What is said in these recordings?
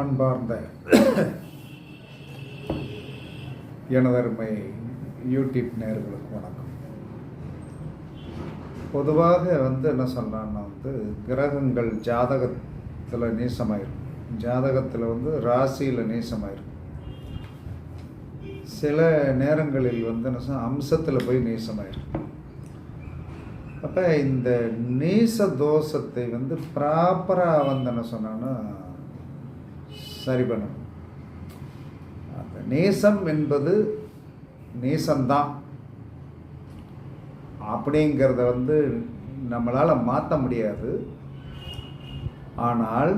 அன்பார்ந்த எனதருமை யூடியூப் நேர்களுக்கு வணக்கம். பொதுவாக வந்து என்ன சொல்லலாம்னா வந்து கிரகங்கள் ஜாதகத்தில் நீசமாயிருக்கும் ஜாதகத்தில் வந்து ராசியில் நீசமாயிருக்கும் சில நேரங்களில் வந்து என்ன அம்சத்தில் போய் நேசமாயிரும். அப்போ இந்த நேச தோஷத்தை வந்து ப்ராப்பராக வந்து என்ன சொன்னான்னா சரி பண்ணும் அந்த நேசம் என்பது நேசம்தான். அப்படிங்கிறத வந்து நம்மளால் மாற்ற முடியாது. ஆனால்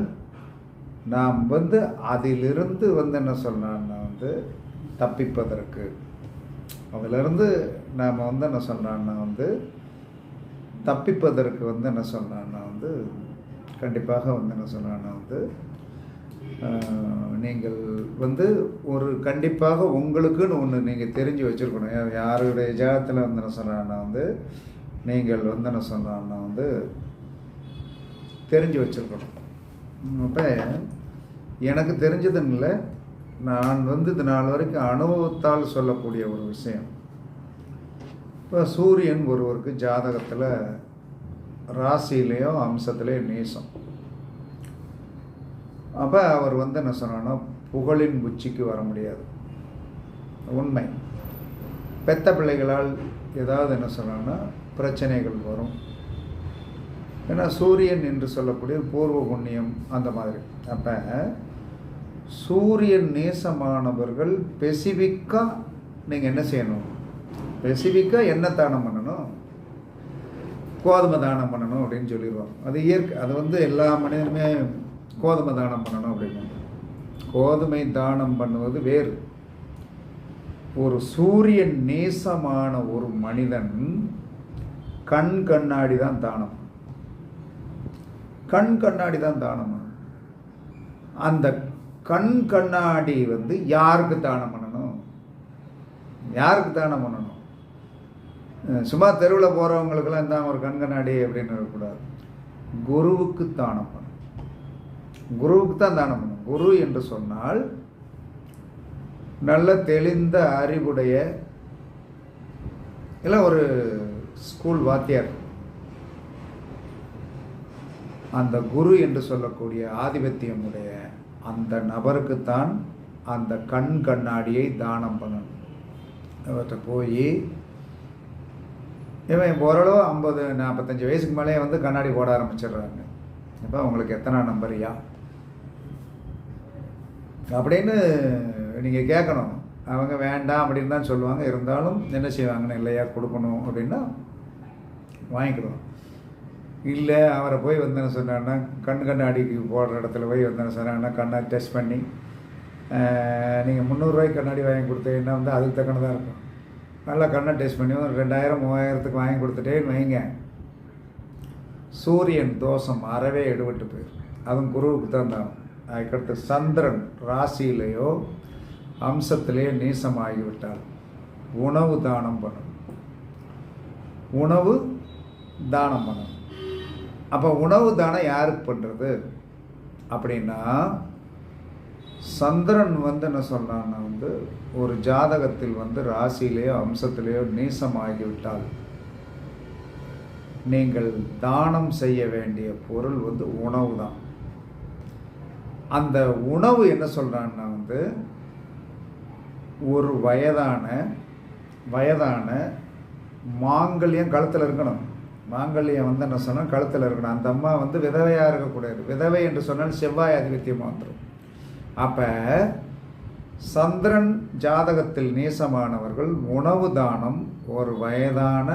நாம் வந்து அதிலிருந்து வந்து என்ன சொன்னான்னா வந்து தப்பிப்பதற்கு. அதிலிருந்து நாம் வந்து என்ன சொன்னான்னா வந்து தப்பிப்பதற்கு வந்து என்ன சொன்னான்னா வந்து கண்டிப்பாக வந்து என்ன சொன்னான்னா வந்து நீங்கள் வந்து ஒரு கண்டிப்பாக உங்களுக்குன்னு ஒன்று நீங்கள் தெரிஞ்சு வச்சுருக்கணும். யாருடைய ஜாகத்தில் வந்து என்ன வந்து நீங்கள் வந்து என்ன சொன்னான்னா வந்து தெரிஞ்சு வச்சுருக்கணும். அப்போ எனக்கு தெரிஞ்சதுன்னு இல்லை நான் வந்து இது நாள் வரைக்கும் அனுபவத்தால் சொல்லக்கூடிய ஒரு விஷயம். இப்போ சூரியன் ஒருவருக்கு ஜாதகத்தில் ராசியிலையோ அம்சத்துலேயோ நேசம். அப்போ அவர் வந்து என்ன சொன்னான்னா புகழின் உச்சிக்கு வர முடியாது. உண்மை. பெத்த பிள்ளைகளால் ஏதாவது என்ன சொன்னான்னா பிரச்சனைகள் வரும். ஏன்னா சூரியன் என்று சொல்லக்கூடிய பூர்வ புண்ணியம் அந்த மாதிரி. அப்போ சூரியன் நேசமானவர்கள் பெசிஃபிக்காக நீங்கள் என்ன செய்யணும்? பெசிஃபிக்காக என்ன தானம் பண்ணணும்? கோதுமை தானம் பண்ணணும் அப்படின்னு சொல்லிடுவோம் அது இயற்கை அது வந்து எல்லா மனிதனுமே கோதுமை தானம் பண்ணணும் அப்படின்னு. கோதுமை தானம் பண்ணுவது வேறு. ஒரு சூரியன் நேசமான ஒரு மனிதன் கண் கண்ணாடி தான் தானம். கண் கண்ணாடி தான் தானம். பண்ணணும். அந்த கண் கண்ணாடி வந்து யாருக்கு தானம் பண்ணணும்? யாருக்கு தானம் பண்ணணும்? சும்மா தெருவில் போகிறவங்களுக்கெல்லாம் இந்த ஒரு கண் கண்ணாடி அப்படின்னு இருக்கக்கூடாது. குருவுக்கு தானம் பண்ணணும். குருவுக்கு தான் தானம். பண்ணும் குரு என்று சொன்னால் நல்ல தெளிந்த அறிவுடைய இல்லை ஒரு ஸ்கூல் வாத்தியார். அந்த குரு என்று சொல்லக்கூடிய ஆதிபத்தியமுடைய அந்த நபருக்குத்தான் அந்த கண் கண்ணாடியை தானம் பண்ணணும். அவர்கிட்ட போய் இவன் இப்போ ஓரளவு ஐம்பது நாற்பத்தஞ்சு வயசுக்கு மேலே வந்து கண்ணாடி போட ஆரம்பிச்சிடுறாங்க இப்போ உங்களுக்கு எத்தனை நம்பரியா அப்படின்னு நீங்கள் கேட்கணும் அவங்க வேண்டாம் அப்படின்னு தான் சொல்லுவாங்க. இருந்தாலும் என்ன செய்வாங்கன்னு இல்லையா கொடுக்கணும் அப்படின்னா வாங்கிக்கிடுவோம் இல்லை அவரை போய் வந்தேன்னு சொன்னாங்கன்னா சொன்னான்னா கண் அடிக்கு போடுற இடத்துல போய் வந்தேன்னு சொன்னாங்கன்னா கண்ணை டெஸ்ட் பண்ணி நீங்கள் முந்நூறுரூவாய்க்கு கண்ணாடி வாங்கி கொடுத்தீங்கன்னா வந்து அதுக்கு தக்கனதாக இருக்கும். நல்லா கண்ணை டெஸ்ட் பண்ணி ஒரு ரெண்டாயிரம் மூவாயிரத்துக்கு வாங்கி கொடுத்துட்டேன்னு வைங்க. சூரியன் தோஷம் அறவே எடுபட்டு போயிடும் அதுவும் குருவுக்கு தான் தான் அதுக்கடுத்து சந்திரன் ராசியிலேயோ அம்சத்திலேயோ நீசமாகிவிட்டால் உணவு தானம் பண்ணணும் உணவு தானம் பண்ணணும் அப்போ உணவு தானம் யாருக்கு பண்ணுறது அப்படின்னா சந்திரன் வந்து என்ன சொன்னான்னா வந்து ஒரு ஜாதகத்தில் வந்து ராசியிலேயோ அம்சத்திலேயோ நீசமாகிவிட்டால் நீங்கள் தானம் செய்ய வேண்டிய பொருள் வந்து உணவு தான். அந்த உணவு என்ன சொல்கிறான்னா வந்து ஒரு வயதான வயதான மாங்கல்யம் கழுத்தில் இருக்கணும். மாங்கல்யம் வந்து என்ன சொன்னால் கழுத்தில் இருக்கணும். அந்த அம்மா வந்து விதவையாக இருக்கக்கூடாது. விதவை என்று சொன்னால் செவ்வாய் ஆதிபத்தியமாக வந்துடும் அப்போ சந்திரன் ஜாதகத்தில் நேசமானவர்கள் உணவு தானம் ஒரு வயதான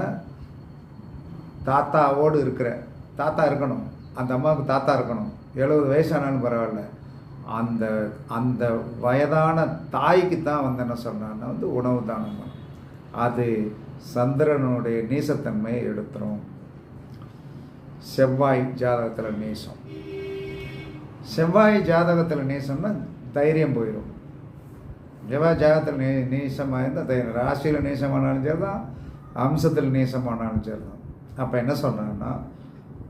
தாத்தாவோடு இருக்கிற தாத்தா இருக்கணும். அந்த அம்மாவுக்கு தாத்தா இருக்கணும். எழுபது வயசானாலும் பரவாயில்ல. அந்த அந்த வயதான தாய்க்கு தான் வந்து என்ன சொன்னான்னா வந்து உணவு தானம் பண்ணும் அது சந்திரனுடைய நீசத்தன்மையை எடுத்துரும். செவ்வாய் ஜாதகத்தில் நேசம். செவ்வாய் ஜாதகத்தில் நேசம்னா தைரியம் போயிடும் செவ்வாய் ஜாதகத்தில் நே நேசமாக இருந்தால் தைரியம். ராசியில் நேசமானாலும் சரி தான் அம்சத்தில் நேசமானாலும் சரி தான் அப்போ என்ன சொன்னாங்கன்னா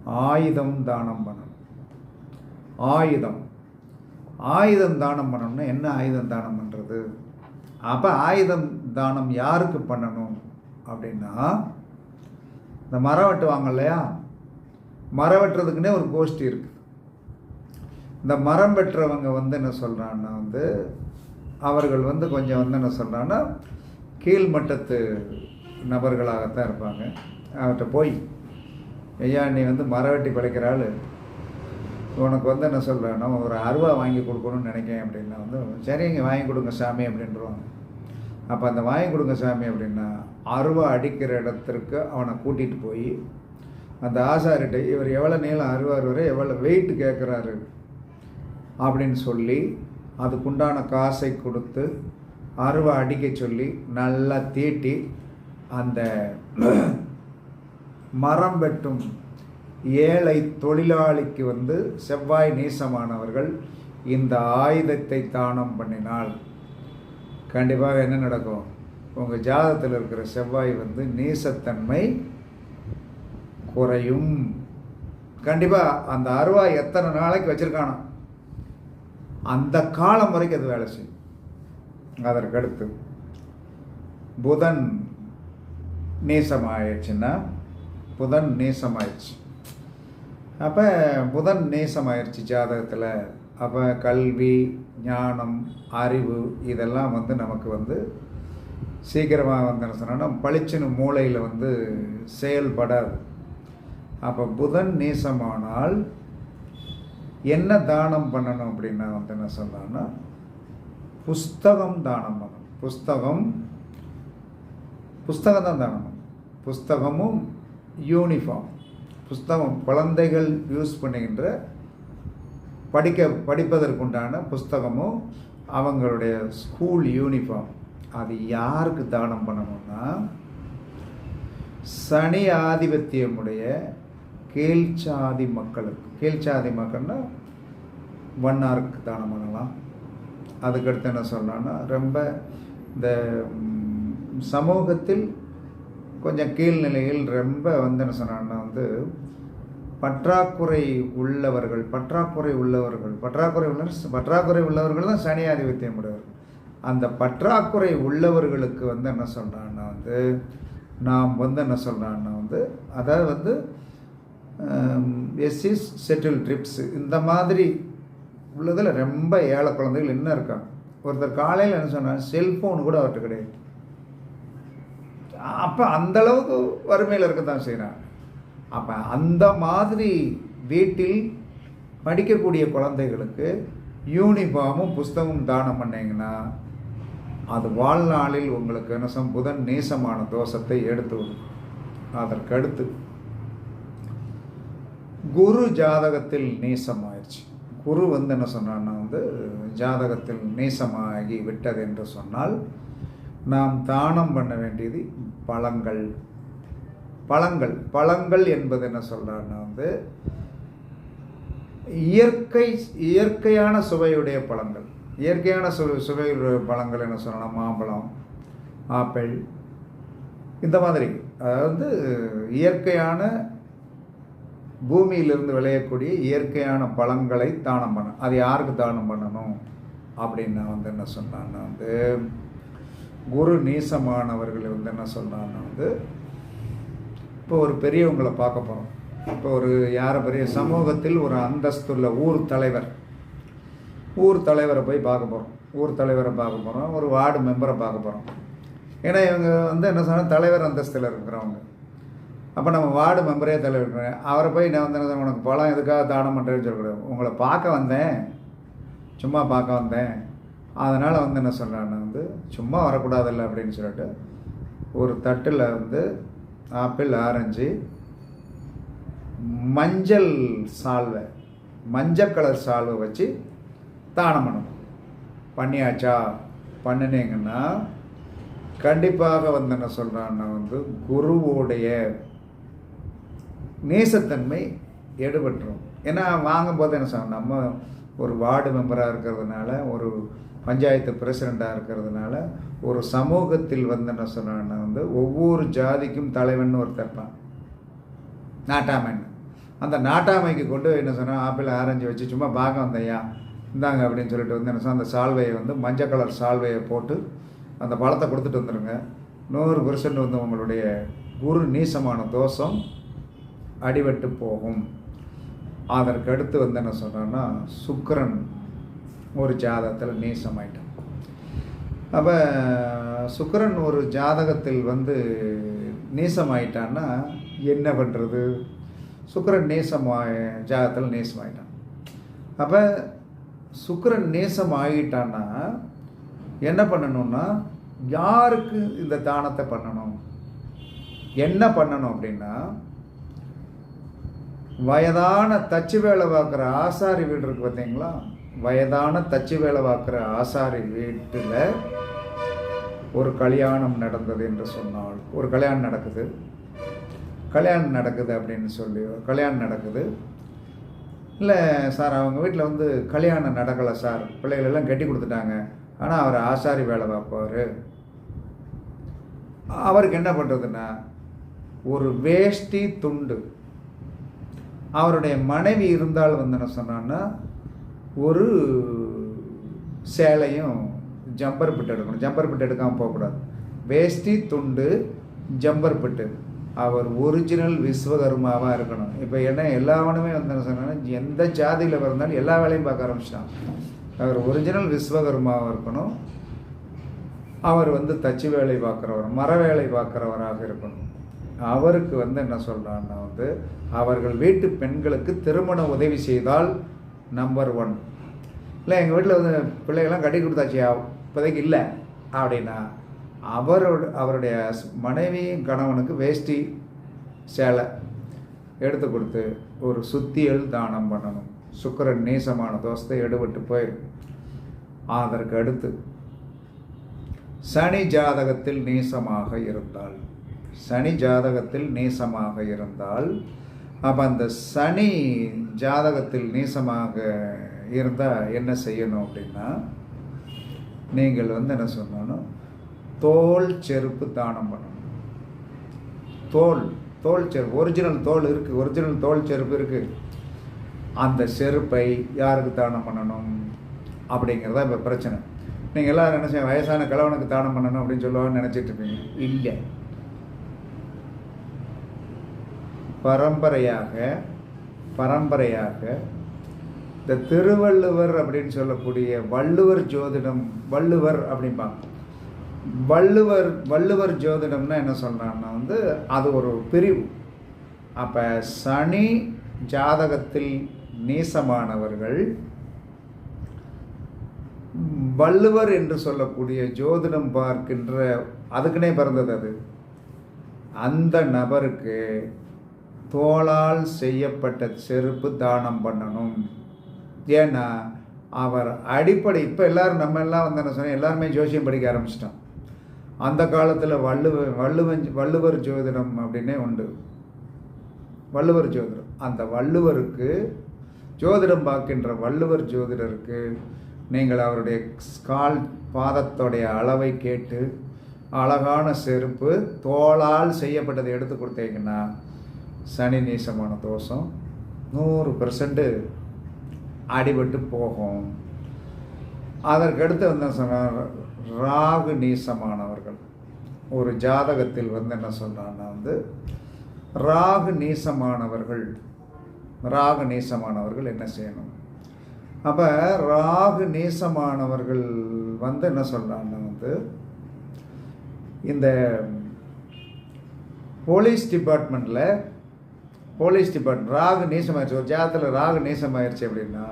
ஆயுதம் தானம் பண்ணணும். ஆயுதம். ஆயுதம் தானம் பண்ணணும்னா என்ன ஆயுதம் தானம் பண்ணுறது அப்போ ஆயுதம் தானம் யாருக்கு பண்ணணும் அப்படின்னா இந்த மரம் வெட்டுவாங்க இல்லையா? மரம் வெட்டுறதுக்குன்னே ஒரு கோஷ்டி இருக்குது இந்த மரம் பெற்றவங்க வந்து என்ன சொல்கிறான்னா வந்து அவர்கள் வந்து கொஞ்சம் வந்து என்ன சொல்கிறான்னா கீழ்மட்டத்து நபர்களாகத்தான் இருப்பாங்க. அவர்கிட்ட போய் ஐயா நீ வந்து மரம் வெட்டி பிழைக்கிற ஆள். உனக்கு வந்து என்ன சொல்கிறேன்னா ஒரு அருவா வாங்கி கொடுக்கணும்னு நினைக்கிறேன் அப்படின்னா வந்து சரிங்க வாங்கி கொடுங்க சாமி அப்படின்றவாங்க. அப்போ அந்த வாங்கி கொடுங்க சாமி அப்படின்னா அருவா அடிக்கிற இடத்திற்கு அவனை கூட்டிகிட்டு போய் அந்த ஆசாரிட்ட இவர் எவ்வளோ நீளம் அருவார் வரை எவ்வளோ வெயிட் கேட்குறாரு அப்படின்னு சொல்லி அதுக்குண்டான காசை கொடுத்து அருவா அடிக்க சொல்லி நல்லா தீட்டி அந்த மரம் வெட்டும் ஏழை தொழிலாளிக்கு வந்து செவ்வாய் நேசமானவர்கள் இந்த ஆயுதத்தை தானம் பண்ணினால் கண்டிப்பாக என்ன நடக்கும்? உங்கள் ஜாதத்தில் இருக்கிற செவ்வாய் வந்து நேசத்தன்மை குறையும். கண்டிப்பாக அந்த அருவா எத்தனை நாளைக்கு வச்சுருக்கானோ அந்த காலம் வரைக்கும் அது வேலை செய்யும். அதற்கடுத்து புதன் நேசமாயிடுச்சுன்னா புதன் நேசமாயிடுச்சு. அப்போ புதன் நேசம் ஆயிடுச்சு ஜாதகத்தில். அப்போ கல்வி ஞானம் அறிவு இதெல்லாம் வந்து நமக்கு வந்து சீக்கிரமாக வந்து என்ன சொன்னோன்னா பளிச்சுன்னு மூளையில் வந்து செயல்படாது. அப்போ புதன் நேசமானால் என்ன தானம் பண்ணணும் அப்படின்னா வந்து என்ன சொன்னான்னா புஸ்தகம் தானம் பண்ணணும். புஸ்தகம் புஸ்தகம் தான் தானம் பண்ணணும். புஸ்தகமும் யூனிஃபார்ம் புஸ்தகம் குழந்தைகள் யூஸ் பண்ணுகின்ற படிக்க படிப்பதற்குண்டான புஸ்தகமும் அவங்களுடைய ஸ்கூல் யூனிஃபார்ம். அது யாருக்கு தானம் பண்ணணும்னா சனி ஆதிபத்தியமுடைய கீழ்ச்சாதி மக்களுக்கு கீழ்ச்சாதி மக்கள்னா வண்ணாருக்கு தானம் பண்ணலாம். அதுக்கடுத்து என்ன சொல்லலாம்னா ரொம்ப இந்த சமூகத்தில் கொஞ்சம் கீழ்நிலையில் ரொம்ப வந்து என்ன சொன்னான்னா வந்து பற்றாக்குறை உள்ளவர்கள் பற்றாக்குறை உள்ளவர்கள். பற்றாக்குறை உள்ள பற்றாக்குறை உள்ளவர்கள் தான் சனி ஆதிபத்தியம் உடையவர்கள் அந்த பற்றாக்குறை உள்ளவர்களுக்கு வந்து என்ன சொல்கிறான்னா வந்து நாம் வந்து என்ன சொல்கிறான்னா வந்து அதாவது வந்து எஸ்சிஸ் செட்டில் ட்ரிப்ஸ் இந்த மாதிரி உள்ளதில் ரொம்ப ஏழை குழந்தைகள் என்ன இருக்காங்க. ஒருத்தர் காலையில் என்ன சொன்னாங்க செல்ஃபோன் கூட அவர்கிட்ட கிடையாது. அப்போ அந்தளவுக்கு வறுமையில் இருக்க தான் செய்கிறாங்க அப்போ அந்த மாதிரி வீட்டில் படிக்கக்கூடிய குழந்தைகளுக்கு யூனிஃபார்மும் புஸ்தகமும் தானம் பண்ணிங்கன்னா அது வாழ்நாளில் உங்களுக்கு என்ன புதன் நேசமான தோஷத்தை எடுத்து அதற்கடுத்து குரு ஜாதகத்தில் நேசமாயிடுச்சு குரு வந்து என்ன சொன்னான்னா வந்து ஜாதகத்தில் நேசமாகி விட்டது என்று சொன்னால் நாம் தானம் பண்ண வேண்டியது பழங்கள். பழங்கள் பழங்கள் என்பது என்ன சொல்கிறான்னா வந்து இயற்கை இயற்கையான சுவையுடைய பழங்கள். இயற்கையான சு சுவையுடைய பழங்கள் என்ன சொல்லலாம் மாம்பழம் ஆப்பிள் இந்த மாதிரி. அதாவது இயற்கையான பூமியிலிருந்து விளையக்கூடிய இயற்கையான பழங்களை தானம் பண்ண அது யாருக்கு தானம் பண்ணணும்? அப்படின்னு வந்து என்ன சொன்னான்னா வந்து குரு நீசமானவர்களை வந்து என்ன சொன்னான்னா வந்து இப்போ ஒரு பெரியவங்களை பார்க்க போகிறோம் இப்போ ஒரு யாரை பெரிய சமூகத்தில் ஒரு அந்தஸ்துள்ள ஊர் தலைவர். ஊர் தலைவரை போய் பார்க்க போகிறோம் ஊர் தலைவரை பார்க்க போகிறோம் ஒரு வார்டு மெம்பரை பார்க்க போகிறோம் ஏன்னா இவங்க வந்து என்ன சொன்னால் தலைவர் அந்தஸ்தில் இருக்கிறவங்க. அப்போ நம்ம வார்டு மெம்பரே தலைவர் அவரை போய் நான் வந்து என்ன உனக்கு பழம் எதுக்காக தானம் பண்ணுறேன்னு சொல்லக்கூடாது. உங்களை பார்க்க வந்தேன். சும்மா பார்க்க வந்தேன். அதனால் வந்து என்ன சொல்கிறேன் வந்து சும்மா வரக்கூடாதில்ல அப்படின்னு சொல்லிட்டு ஒரு தட்டில் வந்து ஆப்பிள் ஆரஞ்சு. மஞ்சள் சால்வை மஞ்சள் கலர் சால்வை வச்சு தானம் பண்ணணும். பண்ணியாச்சா? பண்ணினீங்கன்னா கண்டிப்பாக வந்து என்ன சொல்கிறான்னா வந்து குருவோடைய நேசத்தன்மை எடுபட்டுரும். ஏன்னா வாங்கும்போது என்ன சொல்ல நம்ம ஒரு வார்டு மெம்பராக இருக்கிறதுனால ஒரு பஞ்சாயத்து பிரசிடெண்ட்டாக இருக்கிறதுனால ஒரு சமூகத்தில் வந்து என்ன சொன்னான்னா வந்து ஒவ்வொரு ஜாதிக்கும் தலைவன் ஒருத்தர் இருப்பான். அந்த நாட்டாமைக்கு கொண்டு என்ன சொன்னால் ஆப்பிள் ஆரஞ்சு வச்சு சும்மா பார்க்க வந்தையா இந்தாங்க அப்படின்னு சொல்லிட்டு வந்து என்ன சொன்னால் அந்த சால்வையை வந்து மஞ்சள் கலர் சால்வையை போட்டு அந்த பழத்தை கொடுத்துட்டு வந்துடுங்க நூறு பெர்சன்ட் வந்து உங்களுடைய குரு நீசமான தோஷம் அடிபட்டு போகும். அதற்கு அடுத்து வந்து என்ன சொல்கிறேன்னா சுக்கரன் ஒரு ஜாதகத்தில் நீசமாயிட்டான். அப்போ சுக்கரன் ஒரு ஜாதகத்தில் வந்து நீசமாயிட்டான்னா என்ன பண்ணுறது சுக்கரன் நேசமாய் ஜாதகத்தில் நேசமாயிட்டான். அப்போ சுக்கரன் நேசம் ஆகிட்டான்னா என்ன பண்ணணும்னா யாருக்கு இந்த தானத்தை பண்ணணும்? என்ன பண்ணணும் அப்படின்னா வயதான தச்சு வேலை பார்க்குற ஆசாரி வீடு இருக்கு பார்த்தீங்களா? வயதான தச்சு வேலை பார்க்குற ஆசாரி வீட்டில் ஒரு கல்யாணம் நடந்தது என்று சொன்னால் ஒரு கல்யாணம் நடக்குது. கல்யாணம் நடக்குது அப்படின்னு சொல்லி கல்யாணம் நடக்குது. இல்லை சார் அவங்க வீட்டில் வந்து கல்யாணம் நடக்கலை சார். பிள்ளைகளெல்லாம் கட்டி கொடுத்துட்டாங்க. ஆனால் அவர் ஆசாரி வேலை பார்ப்பார். அவருக்கு என்ன பண்ணுறதுன்னா ஒரு வேஷ்டி துண்டு. அவருடைய மனைவி இருந்தால் வந்து என்ன சொன்னான்னா ஒரு சேலையும் ஜம்பர் பிட்டு எடுக்கணும். ஜம்பர் பிட்டு எடுக்காமல் போகக்கூடாது. வேஷ்டி துண்டு ஜம்பர் பிட்டு அவர் ஒரிஜினல் விஸ்வகர்மாவாக இருக்கணும். இப்போ என்ன எல்லாவனுமே வந்து என்ன சொன்னாங்கன்னா எந்த ஜாதியில் பிறந்தாலும் எல்லா வேலையும் பார்க்க ஆரம்பிச்சிட்டான். அவர் ஒரிஜினல் விஸ்வகர்மாவாக இருக்கணும். அவர் வந்து தச்சு வேலை பார்க்குறவர் மர வேலை பார்க்குறவராக இருக்கணும். அவருக்கு வந்து என்ன சொல்கிறான்னா வந்து அவர்கள் வீட்டு பெண்களுக்கு திருமண உதவி செய்தால் நம்பர் ஒன் இல்லை எங்கள் வீட்டில் வந்து பிள்ளைகள்லாம் கட்டி கொடுத்தாச்சு இப்போதைக்கு இல்லை. அப்படின்னா அவரோட அவருடைய மனைவியும் கணவனுக்கு வேஷ்டி சேலை எடுத்து கொடுத்து ஒரு சுத்தியல் தானம் பண்ணணும். சுக்கிரன் நீசமான தோசத்தை எடுபட்டு போயிடும் அதற்கு அடுத்து சனி ஜாதகத்தில் நீசமாக இருந்தால் சனி ஜாதகத்தில் நீசமாக இருந்தால் அப்போ அந்த சனி ஜாதகத்தில் நீசமாக இருந்தால் என்ன செய்யணும் அப்படின்னா நீங்கள் வந்து என்ன சொன்னோன்னா தோல் செருப்பு தானம் பண்ணணும். தோல் தோல் செருப்பு ஒரிஜினல் தோல் இருக்குது ஒரிஜினல் தோல் செருப்பு இருக்குது அந்த செருப்பை யாருக்கு தானம் பண்ணணும்? அப்படிங்கிறதா இப்போ பிரச்சனை. நீங்கள் எல்லாரும் என்ன செய்ய வயசான கலவனுக்கு தானம் பண்ணணும் அப்படின்னு சொல்லுவாங்கன்னு நினச்சிட்ருப்பீங்க இல்லை. பரம்பரையாக பரம்பரையாக இந்த திருவள்ளுவர் அப்படின்னு சொல்லக்கூடிய வள்ளுவர் ஜோதிடம் வள்ளுவர் அப்படிம்பாங்க. வள்ளுவர் வள்ளுவர் ஜோதிடம்னா என்ன சொல்கிறான்னா வந்து அது ஒரு பிரிவு. அப்போ சனி ஜாதகத்தில் நீசமானவர்கள் வள்ளுவர் என்று சொல்லக்கூடிய ஜோதிடம் பார்க்கின்ற அதுக்குன்னே பிறந்தது அது. அந்த நபருக்கு தோளால் செய்யப்பட்ட செருப்பு தானம் பண்ணணும். ஏன்னா அவர் அடிப்படை இப்போ எல்லாரும் நம்ம எல்லாம் வந்து என்ன எல்லாருமே ஜோசியம் படிக்க ஆரம்பிச்சிட்டோம். அந்த காலத்தில் வள்ளுவ வள்ளுவன் வள்ளுவர் ஜோதிடம் அப்படின்னே உண்டு. வள்ளுவர் ஜோதிடம். அந்த வள்ளுவருக்கு ஜோதிடம் பார்க்கின்ற வள்ளுவர் ஜோதிடருக்கு நீங்கள் அவருடைய கால் பாதத்தோடைய அளவை கேட்டு அழகான செருப்பு தோளால் செய்யப்பட்டதை எடுத்து கொடுத்தீங்கன்னா சனி நீசமான தோஷம். நூறு பெர்சன்ட்டு அடிபட்டு போகும். அதற்கடுத்து வந்து சொன்னார்? ராகு நீசமானவர்கள். ஒரு ஜாதகத்தில் வந்து என்ன சொன்னான்னா வந்து ராகு நீசமானவர்கள் ராகு நீசமானவர்கள் என்ன செய்யணும்? அப்போ ராகு நீசமானவர்கள் வந்து என்ன சொல்கிறாங்கன்னா வந்து இந்த போலீஸ் டிபார்ட்மெண்ட்டில் போலீஸ் டிபார்ட்மெண்ட் ராகு நீசமாயிருச்சு. ஒரு ஜாதத்தில் ராகு நீசமாயிருச்சு அப்படின்னா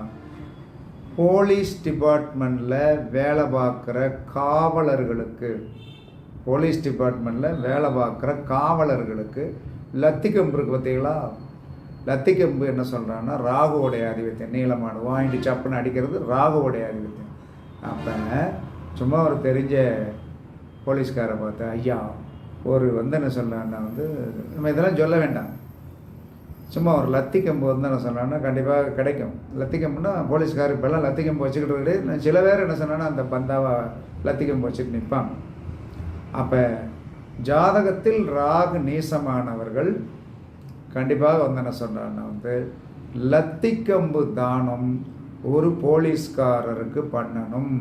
போலீஸ் டிபார்ட்மெண்ட்டில் வேலை பார்க்குற காவலர்களுக்கு போலீஸ் டிபார்ட்மெண்ட்டில் வேலை பார்க்குற காவலர்களுக்கு லத்திக்கம்பு இருக்குது பார்த்தீங்களா? லத்திக்கம்பு என்ன சொல்கிறான்னா ராகுவோடைய ஆதிபத்தியம். நீளமான வாங்கிட்டு சப்புன்னு அடிக்கிறது ராகுவோடைய ஆதிபத்தியம். அப்போ சும்மா ஒரு தெரிஞ்ச போலீஸ்காரை பார்த்தேன் ஐயா ஒரு வந்து என்ன சொல்கிறான்னா வந்து நம்ம இதெல்லாம் சொல்ல வேண்டாம். சும்மா ஒரு லத்தி கம்பு வந்து என்ன சொன்னான்னா கண்டிப்பாக கிடைக்கும். லத்தி கம்புனா இப்போல்லாம் லத்தி கம்பு வச்சுக்கிட்டு கிடையாது நான் சில பேர் என்ன சொன்னேன்னா அந்த பந்தாவை லத்தி கம்பு வச்சுட்டு நிற்பாங்க. அப்போ ஜாதகத்தில் ராகு நீசமானவர்கள் கண்டிப்பாக வந்து என்ன சொல்கிறான்னா வந்து லத்திக்கம்பு தானம் ஒரு போலீஸ்காரருக்கு பண்ணணும்.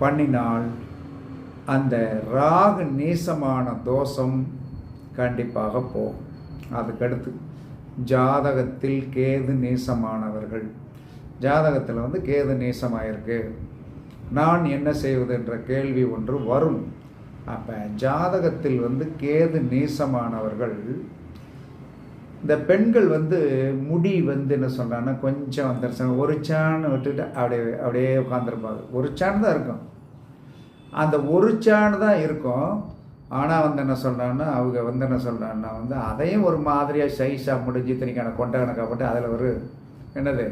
பண்ணினால் அந்த ராகு நீசமான தோஷம் கண்டிப்பாக போகும். அதுக்கடுத்து ஜாதகத்தில் கேது நீசமானவர்கள். ஜாதகத்தில் வந்து கேது நீசமாயிருக்கு. நான் என்ன செய்வது என்ற கேள்வி ஒன்று வரும். அப்போ ஜாதகத்தில் வந்து கேது நீசமானவர்கள் இந்த பெண்கள் வந்து முடி வந்து என்ன சொல்கிறாங்கன்னா கொஞ்சம் வந்துருச்சாங்க ஒரு சான் விட்டுட்டு அப்படியே அப்படியே உட்காந்துருப்பாங்க ஒரு சான் தான் இருக்கும். அந்த ஒரு சான் தான் இருக்கும். ஆனால் வந்து என்ன சொல்கிறான்னா அவங்க வந்து என்ன சொல்கிறான்னா வந்து அதையும் ஒரு மாதிரியாக சைஸாக முடிஞ்சு தனிக்கான கொண்டை கணக்காக போட்டு அதில் ஒரு என்னது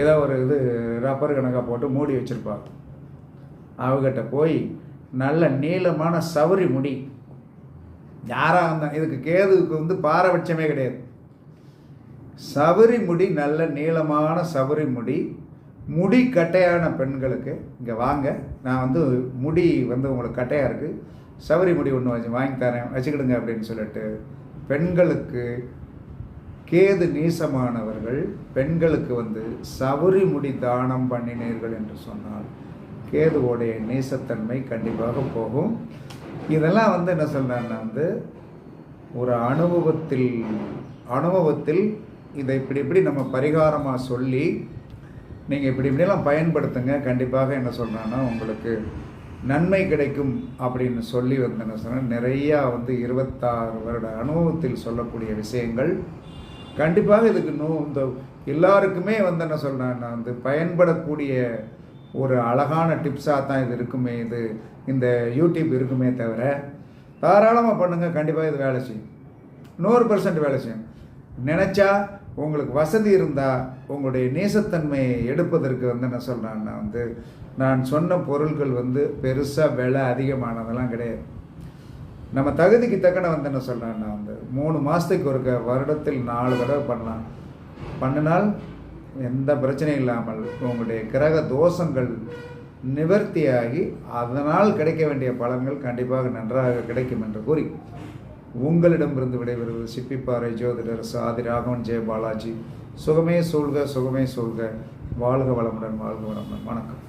ஏதோ ஒரு இது ரப்பர் கணக்காக போட்டு மூடி வச்சுருப்பாங்க. அவகிட்ட போய் நல்ல நீளமான சவுரி முடி. யாராக இருந்தாங்க இதுக்கு கேதுவுக்கு வந்து பாரபட்சமே கிடையாது. சவுரி முடி நல்ல நீளமான சவுரி முடி முடி கட்டையான பெண்களுக்கு இங்கே வாங்க நான் வந்து முடி வந்து உங்களுக்கு கட்டையாக இருக்குது சவரி முடி ஒன்று வச்சு வாங்கி தரேன் வச்சுக்கிடுங்க அப்படின்னு சொல்லிட்டு பெண்களுக்கு கேது நீசமானவர்கள் பெண்களுக்கு வந்து சவுரி முடி தானம் பண்ணினீர்கள் என்று சொன்னால் கேதுவோடைய நீசத்தன்மை கண்டிப்பாக போகும். இதெல்லாம் வந்து என்ன சொல்கிறேன்னா வந்து ஒரு அனுபவத்தில் அனுபவத்தில் இதை இப்படி இப்படி நம்ம பரிகாரமாக சொல்லி நீங்கள் இப்படி இப்படிலாம் பயன்படுத்துங்க. கண்டிப்பாக என்ன சொல்கிறேன்னா உங்களுக்கு நன்மை கிடைக்கும் அப்படின்னு சொல்லி வந்து என்ன சொன்னால் நிறையா வந்து இருபத்தாறு வருட அனுபவத்தில் சொல்லக்கூடிய விஷயங்கள். கண்டிப்பாக இதுக்கு நோ இந்த எல்லாருக்குமே வந்து என்ன சொல்கிறேன்னா வந்து பயன்படக்கூடிய ஒரு அழகான டிப்ஸாக தான் இது இருக்குமே இது இந்த யூடியூப் இருக்குமே தவிர தாராளமாக பண்ணுங்கள் கண்டிப்பாக இது வேலை செய்யும். நூறு பர்சன்ட் வேலை செய்யும். நினச்சா உங்களுக்கு வசதி இருந்தால் உங்களுடைய நேசத்தன்மையை எடுப்பதற்கு வந்து என்ன சொல்கிறேன்னா வந்து நான் சொன்ன பொருட்கள் வந்து பெருசாக விலை அதிகமானதெல்லாம் கிடையாது. நம்ம தகுதிக்கு தக்கன வந்து என்ன சொல்கிறேன்னா வந்து மூணு மாதத்துக்கு ஒருக்க வருடத்தில் நாலு தடவை பண்ணலாம். பண்ணினால் எந்த பிரச்சனையும் இல்லாமல் உங்களுடைய கிரக தோஷங்கள் நிவர்த்தியாகி அதனால் கிடைக்க வேண்டிய பலன்கள் கண்டிப்பாக நன்றாக கிடைக்கும் என்று கூறி. உங்களிடமிருந்து விடைபெறுவது சிப்பிப்பாறை ஜோதிடர் சாதி ராகவன் ஜெய பாலாஜி சுகமே சூழ்க சுகமே சூழ்க. வாழ்க வளமுடன் வாழ்க வளமுடன். வணக்கம்.